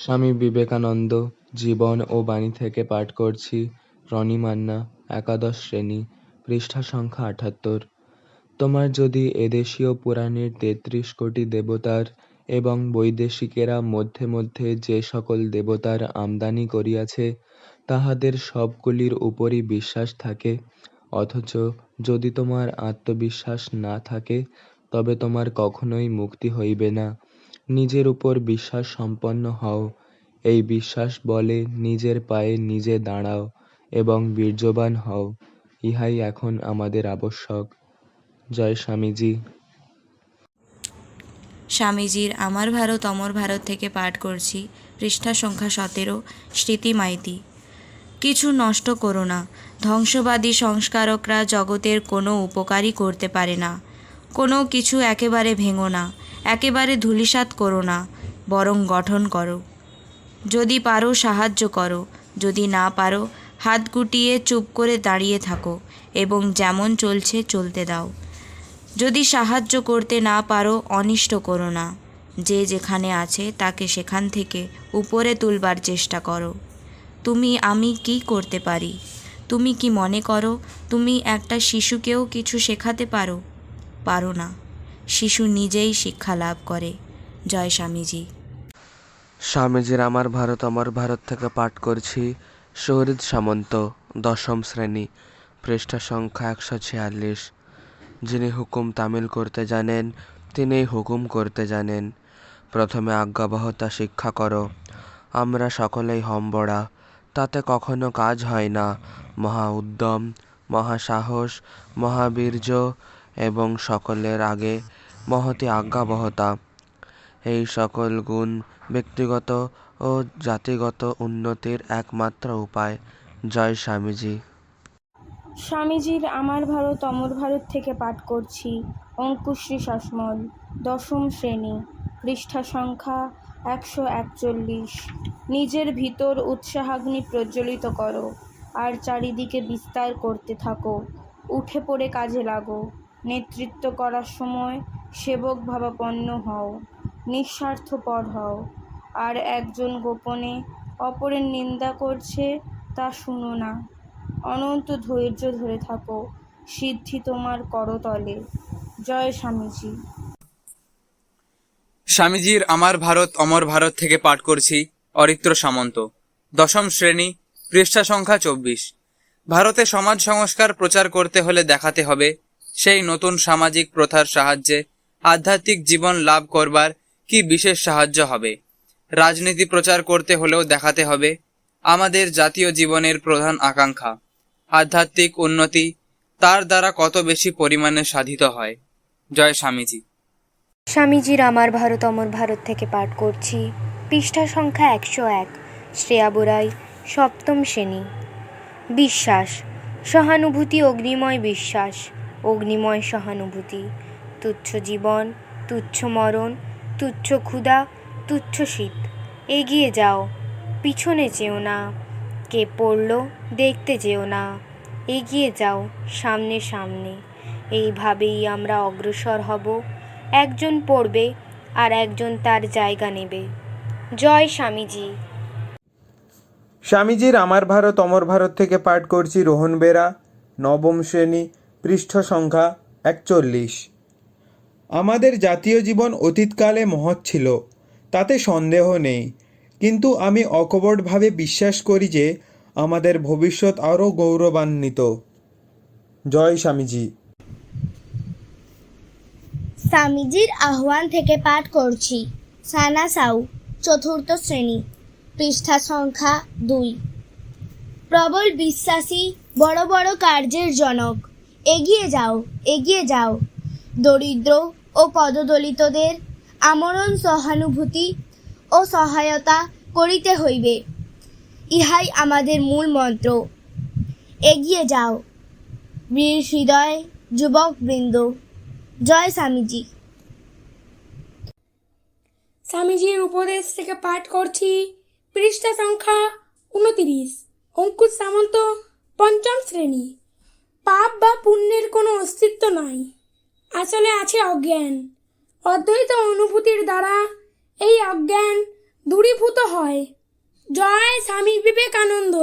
স্বামী বিবেকানন্দ, জীবন ও বাণী থেকে পাঠ করছি রনি মান্না, একাদশ শ্রেণি, পৃষ্ঠা সংখ্যা আটাত্তর। তোমার যদি এদেশীয় পুরাণের তেত্রিশ কোটি দেবতার এবং বৈদেশিকেরা মধ্যে মধ্যে যে সকল দেবতার আমদানি করিয়াছে, তাহাদের সবগুলির উপরই বিশ্বাস থাকে। অথচ যদি তোমার আত্মবিশ্বাস না থাকে, তবে তোমার কখনোই মুক্তি হইবে না। নিজের উপর বিশ্বাস সম্পন্ন হও। এই বিশ্বাস বলে নিজের পায়ে নিজে দাঁড়াও এবং বীর্যবান হও। ইহাই এখন আমাদের আবশ্যক। জয় স্বামীজি। স্বামীজির আমার ভারত, অমর ভারত থেকে পাঠ করছি পৃষ্ঠা সংখ্যা সতেরো, স্মৃতি মাইতি। কিছু নষ্ট করো না। ধ্বংসবাদী সংস্কারকরা জগতের কোনো উপকারই করতে পারে না। কোনো কিছু একেবারে ভেঙো না। একেবারে ধূলিসাৎ করো না, বরং গঠন করো। যদি পারো সাহায্য করো, যদি না পারো, হাত গুটিয়ে চুপ করে দাঁড়িয়ে থাকো এবং যেমন চলছে চলতে দাও। যদি সাহায্য করতে না পারো, অনিষ্ট করো না, যে যেখানে আছে তাকে সেখান থেকে উপরে তুলবার চেষ্টা করো। তুমি, আমি কি করতে পারি? তুমি কি মনে করো, তুমি একটা শিশুকেও কিছু শেখাতে পারো? পারো না। শিশু নিজেই শিক্ষা লাভ করে। জয় স্বামীজি। স্বামীজির আমার ভারত আমার ভারত থেকে পাঠ করছি, শহীদ সামন্ত, দশম শ্রেণি, পৃষ্ঠা সংখ্যা একশো ছিয়াল্লিশ। যিনি হুকুম তামিল করতে জানেন, তিনিই হুকুম করতে জানেন। প্রথমে আজ্ঞাবহতা শিক্ষা করো। আমরা সকলেই হম্বড়া তাতে কখনো কাজ হয় না। মহা উদ্যম মহাসাহস মহাবীর্য এবং সকলের আগে মহতি আজ্ঞাবহতা। এই সকল গুণ ব্যক্তিগত ও জাতিগত উন্নতির একমাত্র উপায়। জয় স্বামীজি। স্বামীজির আমার ভারত অমর ভারত থেকে পাঠ করছি। অঙ্কুশ্রী শাসমল দশম শ্রেণি, পৃষ্ঠা সংখ্যা একশো একচল্লিশ। নিজের ভিতর উৎসাহাগ্নি প্রজ্বলিত করো, আর চারিদিকে বিস্তার করতে থাকো। উঠে পড়ে কাজে লাগো। নেতৃত্ব করার সময় সেবক ভাবাপন্ন হও, নিঃস্বার্থপর হও। আর একজন গোপনে অপরের নিন্দা করছে তা শুনো না। অনন্ত ধৈর্য ধরে থাকো, সিদ্ধি তোমার করতলে। জয় স্বামীজি। স্বামীজির আমার ভারত, অমর ভারত থেকে পাঠ করছি অরিত্র সামন্ত, দশম শ্রেণি, পৃষ্ঠা সংখ্যা চব্বিশ। ভারতে সমাজ সংস্কার প্রচার করতে হলে দেখাতে হবে সেই নতুন সামাজিক প্রথার সাহায্যে আধ্যাত্মিক জীবন লাভ করবার কি বিশেষ সাহায্য হবে? রাজনীতি প্রচার করতে হলেও দেখাতে হবে আমাদের জাতীয় জীবনের প্রধান আকাঙ্ক্ষা। আধ্যাত্মিক উন্নতি তার দ্বারা কত বেশি পরিমাণে সাধিত হয়? জয় স্বামীজি। স্বামীজির আমার ভারত অমর ভারত থেকে পাঠ করছি। পৃষ্ঠা সংখ্যা একশো এক শ্রেয়া বুরাই সপ্তম শ্রেণি। বিশ্বাস, সহানুভূতি অগ্নিময় বিশ্বাস। অগ্নিময় সহানুভূতি। তুচ্ছ জীবন, তুচ্ছ মরণ, তুচ্ছ ক্ষুধা, তুচ্ছ শীত। এগিয়ে যাও, পিছনে যেও না। কে পড়ল দেখতে যেও না। এগিয়ে যাও, সামনে সামনে। এইভাবেই আমরা অগ্রসর হব। একজন পড়বে আর একজন তার জায়গা নেবে। জয় স্বামীজি। স্বামীজির আমার ভারত, অমর ভারত থেকে পাঠ করছি রোহন বেরা, নবম শ্রেণি পৃষ্ঠ সংখ্যা একচল্লিশ। আমাদের জাতীয় জীবন অতীতকালে মহৎ ছিল, তাতে সন্দেহ নেই। কিন্তু আমি অকপটভাবে বিশ্বাস করি যে আমাদের ভবিষ্যৎ আরও গৌরবান্বিত। জয় স্বামীজি। স্বামীজির আহ্বান থেকে পাঠ করছি। সানা সাউ, চতুর্থ শ্রেণি পৃষ্ঠা সংখ্যা দুই। প্রবল বিশ্বাসী, বড় বড় কার্যের জনক। এগিয়ে যাও এগিয়ে যাও। দরিদ্র ও পদদলিতদের আমরণ সহানুভূতি ও সহায়তা করিতে হইবে। ইহাই আমাদের মূল মন্ত্র। এগিয়ে যাও। বীর হৃদয় যুবকবৃন্দ জয় স্বামীজি। স্বামীজির উপদেশ থেকে পাঠ করছি। পৃষ্ঠা সংখ্যা উনতিরিশ অঙ্কুশ সামন্ত পঞ্চম শ্রেণি। পাপ বা পুণ্যের কোনো অস্তিত্ব নাই। আসলে আছে অজ্ঞান। অদ্বৈত অনুভূতির দ্বারা এই অজ্ঞান দূরীভূত হয়। জয় স্বামী বিবেকানন্দ।